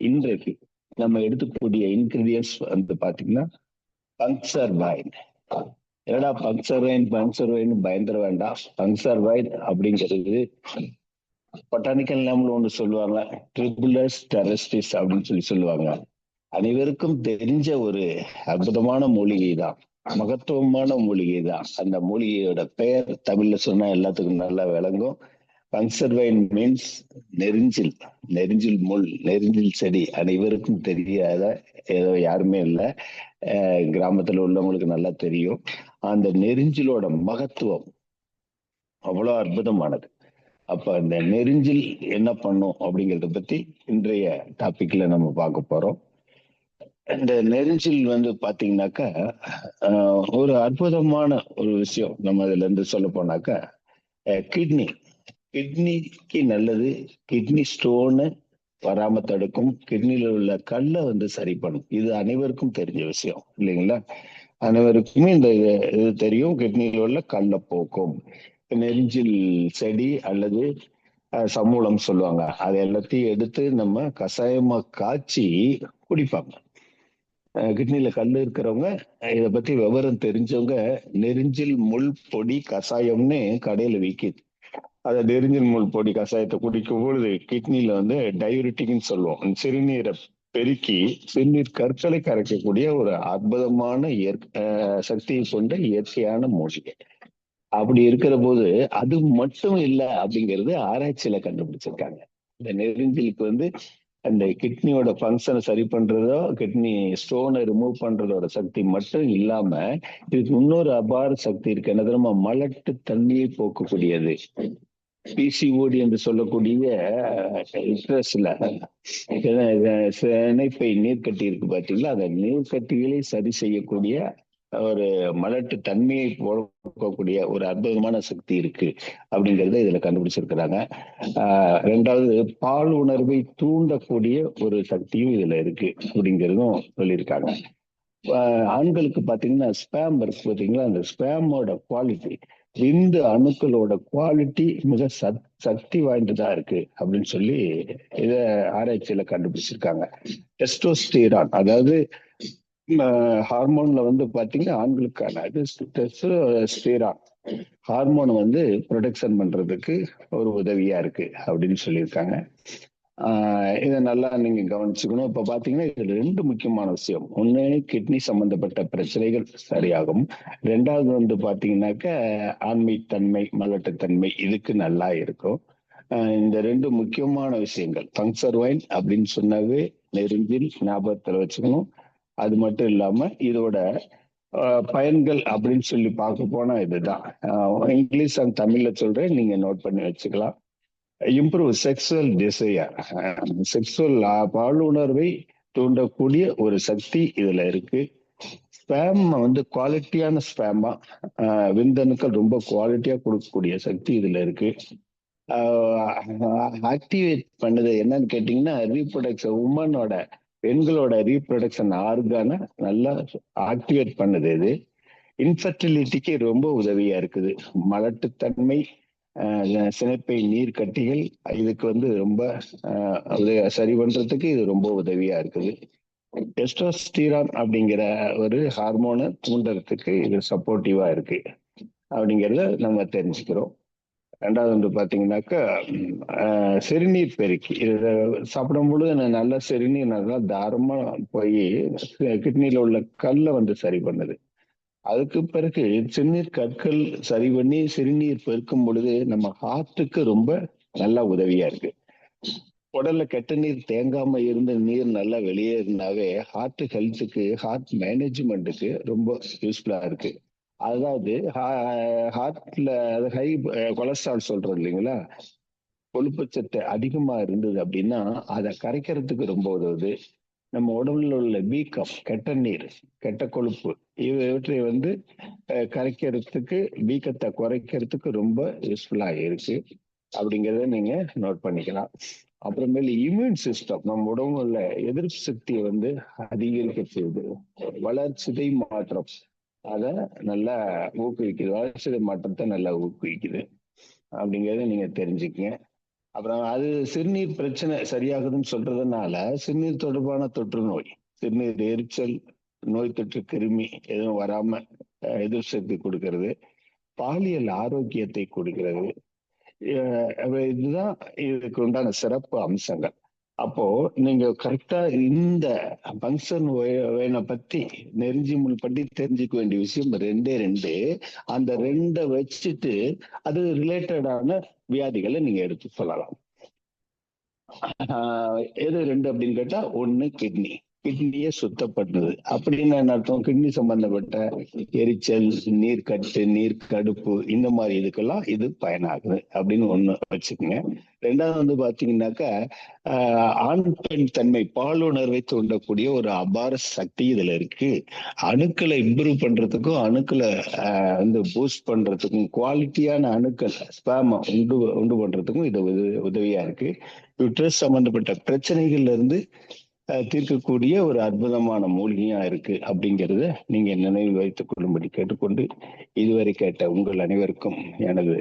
இன்றைக்கு நம்ம எடுத்துக்கூடிய இன்கிரீடியன்ஸ் வந்து பாத்தீங்கன்னா பங்சர் வைன் என்னடா பங்சர் வைன் பங்சர் வைன் பயந்துட வேண்டாம். பங்சர் வைன் அப்படிங்கிறது பொட்டானிக்கல் நேம்ல ஒன்று சொல்லுவாங்க ட்ரிபுலஸ் டெரஸ்டிஸ் அப்படின்னு சொல்லி சொல்லுவாங்க. அனைவருக்கும் தெரிஞ்ச ஒரு அற்புதமான மூலிகை தான். மகத்துவமான மூலிகை தான். அந்த மூலிகையோட பெயர் தமிழ்ல சொன்னா எல்லாத்துக்கும் நல்லா விளங்கும். கன்சர்வைன் மீன்ஸ் நெரிஞ்சில் நெரிஞ்சில் முள் நெரிஞ்சில் செடி அனைவருக்கும் தெரியாத ஏதோ யாருமே இல்லை. கிராமத்துல உள்ளவங்களுக்கு நல்லா தெரியும். அந்த நெரிஞ்சிலோட மகத்துவம் அவ்வளோ அற்புதமானது. அப்ப அந்த நெரிஞ்சில் என்ன பண்ணும் அப்படிங்கிறத பத்தி இன்றைய டாபிக்ல நம்ம பார்க்க போறோம். இந்த நெரிஞ்சில் வந்து பாத்தீங்கன்னாக்கா ஒரு அற்புதமான ஒரு விஷயம் நம்ம அதுல இருந்து சொல்ல போனாக்கா கிட்னி. கிட்னிக்கு நல்லது கிட்னி ஸ்டோனு வராம தடுக்கும் கிட்னில உள்ள கல்லை வந்து சரி பண்ணும். இது அனைவருக்கும் தெரிஞ்ச விஷயம் இல்லைங்களா? அனைவருக்குமே இந்த இது தெரியும் கிட்னில உள்ள கல்லை போக்கும். நெஞ்சில் செடி அல்லது சமூலம் சொல்லுவாங்க. அதை எல்லாத்தையும் எடுத்து நம்ம கஷாயமா காய்ச்சி குடிப்பாங்க. கிட்னில கல் இருக்கிறவங்க இதை பத்தி விவரம் தெரிஞ்சவங்க நெரிஞ்சில் முள் பொடி கஷாயம்னு கடையில விற்கிது அதை நெரிஞ்சில் முள் பொடி கஷாயத்தை குடிக்கும் பொழுது கிட்னில வந்து டையூரிட்டிக்னு சொல்லுவோம். சிறுநீரை பெருக்கி சிறுநீர் கற்களை கரைக்கக்கூடிய ஒரு அற்புதமான இயற்கை சக்தியை கொண்ட இயற்கையான மூலிகை. அப்படி இருக்கிற போது அது மட்டும் இல்லை அப்படிங்கிறது ஆராய்ச்சியில கண்டுபிடிச்சிருக்காங்க. இந்த நெருஞ்சிலுக்கு வந்து அந்த கிட்னியோட ஃபங்க்ஷனை சரி பண்றதோ கிட்னி ஸ்டோனை ரிமூவ் பண்றதோட சக்தி மட்டும் இல்லாம இதுக்கு இன்னொரு அபார சக்தி இருக்கு. என்ன தெரியுமா? மலட்டு தண்ணியை போக்கக்கூடியது. பிசிஓடி என்று சொல்லக்கூடிய ஸ்ட்ரெஸ்ல இணைப்பை நீர்க்கட்டி இருக்கு பாத்தீங்களா? அந்த நீர்க்கட்டிகளை சரி செய்யக்கூடிய ஒரு மலட்டு தன்மையை போக்கக்கூடிய ஒரு அற்புதமான சக்தி இருக்கு அப்படிங்கிறத இதுல கண்டுபிடிச்சிருக்கிறாங்க. ஆஹ் ரெண்டாவது பால் உணர்வை தூண்டக்கூடிய ஒரு சக்தியும் இதுல இருக்கு அப்படிங்கிறதும் சொல்லியிருக்காங்க. ஆண்களுக்கு பாத்தீங்கன்னா ஸ்பேம் இருக்கு பாத்தீங்களா? அந்த ஸ்பேமோட குவாலிட்டி விந்து அணுக்களோட குவாலிட்டி மிக சத் சக்தி வாய்ந்ததா இருக்கு அப்படின்னு சொல்லி இத ஆராய்ச்சியில கண்டுபிடிச்சிருக்காங்க. டெஸ்டோஸ்டீரான் அதாவது ஹார்மோன்ல வந்து பாத்தீங்கன்னா ஆண்களுக்கான அது ஸ்டீரான் ஹார்மோன் வந்து ப்ரொடெக்ஷன் பண்றதுக்கு ஒரு உதவியா இருக்கு அப்படின்னு சொல்லியிருக்காங்க. இதை நல்லா நீங்க கவனிச்சுக்கணும். இப்ப பாத்தீங்கன்னா இது ரெண்டு முக்கியமான விஷயம். ஒண்ணு கிட்னி சம்பந்தப்பட்ட பிரச்சனைகள் சரியாகும். ரெண்டாவது வந்து பாத்தீங்கன்னாக்க ஆண்மைத்தன்மை மலட்டுத்தன்மை இதுக்கு நல்லா இருக்கும். இந்த ரெண்டு முக்கியமான விஷயங்கள் பங்சர் வைன் அப்படின்னு சொன்னாவே நெருங்கில் ஞாபகத்துல வச்சுக்கணும். அது மட்டும் இல்லாம இதோட பயன்கள் அப்படின்னு சொல்லி பார்க்க போனா இதுதான். இங்கிலீஷ் அண்ட் தமிழ்ல சொல்றேன். நீங்க நோட் பண்ணி வச்சுக்கலாம். இம்ப்ரூவ் செக்ஸுவல் டிசையர் செக்ஸுவல் பாலுணர்வை தூண்டக்கூடிய ஒரு சக்தி இதுல இருக்கு. ஸ்பேம் வந்து குவாலிட்டியான ஸ்பேமா விந்தணுக்கள் ரொம்ப குவாலிட்டியா கொடுக்கக்கூடிய சக்தி இதுல இருக்கு. ஆக்டிவேட் பண்ணது என்னன்னு கேட்டீங்கன்னா ரீப்ரொடக்ஷன் உமனோட பெண்களோட ரீப்ரொடக்ஷன் ஆர்கான நல்லா ஆக்டிவேட் பண்ணுது இது. இன்ஃபர்டிலிட்டிக்கு ரொம்ப உதவியா இருக்குது. மலட்டுத்தன்மை சினைப்பை நீர் கட்டிகள் இதுக்கு வந்து ரொம்ப சரி பண்றதுக்கு இது ரொம்ப உதவியா இருக்குது. டெஸ்டோஸ்டீரான் அப்படிங்கிற ஒரு ஹார்மோனை தூண்டுறதுக்கு இது சப்போர்ட்டிவா இருக்கு அப்படிங்கிறத நம்ம தெரிஞ்சுக்கிறோம். ரெண்டாவது வந்து பார்த்தீங்கன்னாக்கா சிறுநீர் பெருக்கி இதை சாப்பிடும் பொழுது நல்ல சிறுநீர் நல்லா தாரமாக போய் கிட்னியில் உள்ள கல்லை வந்து சரி பண்ணுது. அதுக்கு பிறகு சிறுநீர் கற்கள் சரி பண்ணி சிறுநீர் பெருக்கும் பொழுது நம்ம ஹார்ட்டுக்கு ரொம்ப நல்லா உதவியா இருக்கு. உடல்ல கெட்ட நீர் தேங்காம இருந்த நீர் நல்லா வெளியேறினாவே ஹார்ட் ஹெல்த்துக்கு ஹார்ட் மேனேஜ்மெண்ட்டுக்கு ரொம்ப யூஸ்ஃபுல்லா இருக்கு. அதாவது ஹார்ட்ல ஹை கொலஸ்ட்ரால் சொல்றோம் இல்லைங்களா? கொழுப்பு சத்து அதிகமா இருந்தது அப்படின்னா அதை கரைக்கிறதுக்கு ரொம்ப உதவுது. நம்ம உடம்புல உள்ள வீக்கம் கெட்ட நீர் கெட்ட கொழுப்பு இவற்றை வந்து கரைக்கிறதுக்கு வீக்கத்தை குறைக்கிறதுக்கு ரொம்ப யூஸ்ஃபுல்லா இருக்கு. அப்படிங்கிறத நீங்க நோட் பண்ணிக்கலாம். அப்புறமேல இம்யூன் சிஸ்டம் நம்ம உடம்புல உள்ள எதிர்ப்பு சக்தியை வந்து அதிகரிக்க செய்யுது. வளர்ச்சிதை மாற்றம். அதை நல்லா ஊக்குவிக்குது. வளர்ச்சிதை மாற்றத்தை நல்லா ஊக்குவிக்குது. அப்படிங்கிறத நீங்க தெரிஞ்சுக்கங்க. அப்புறம் அது சிறுநீர் பிரச்சனை சரியாகுதுன்னு சொல்றதுனால சிறுநீர் தொடர்பான தொற்று நோய் சிறுநீர் எரிச்சல் நோய் தொற்று கிருமி எதுவும் வராம எதிர் சக்தி கொடுக்கறது பாலியல் ஆரோக்கியத்தை கொடுக்கிறது. அஹ், இதுதான் இதுக்கு உண்டான சிறப்பு அம்சங்கள். அப்போ நீங்க கரெக்டா இந்த பங்கன் வேனை பத்தி நெருஞ்சி முள் பற்றி தெரிஞ்சுக்க வேண்டிய விஷயம் ரெண்டே ரெண்டு. அந்த ரெண்டை வச்சுட்டு அது ரிலேட்டடான வியாதிகளை நீங்க எடுத்து சொல்லலாம். ஆஹ் எது ரெண்டு அப்படின்னு கேட்டா ஒண்ணு கிட்னி கிட்னியை சுத்தப்படுறது அப்படின்னு என்ன அர்த்தம்? கிட்னி சம்பந்தப்பட்ட எரிச்சல் நீர்க்கட்டு நீர் கடுப்பு இந்த மாதிரி இதுக்கெல்லாம் இது பயனாகுது அப்படின்னு ஒண்ணு வச்சுக்கோங்க. ரெண்டாவது வந்து பாத்தீங்கன்னாக்கா ஆஹ் ஆண் பெண் தன்மை பாலுணர்வை தூண்டக்கூடிய ஒரு அபார சக்தி இதுல இருக்கு. அணுக்களை இம்ப்ரூவ் பண்றதுக்கும் அணுக்களை ஆஹ் வந்து பூஸ்ட் பண்றதுக்கும் குவாலிட்டியான அணுக்கள் ஸ்பேம உண்டு உண்டு பண்றதுக்கும் இது உதவியா இருக்கு. யுட்ரஸ் சம்பந்தப்பட்ட பிரச்சனைகள்ல இருந்து தீர்க்கக்கூடிய ஒரு அற்புதமான மூலிகையா இருக்கு அப்படிங்கறத நீங்க நினைவில் வைத்துக் கொள்ளும்படி கேட்டுக்கொண்டு இதுவரை கேட்ட உங்கள் அனைவருக்கும் எனது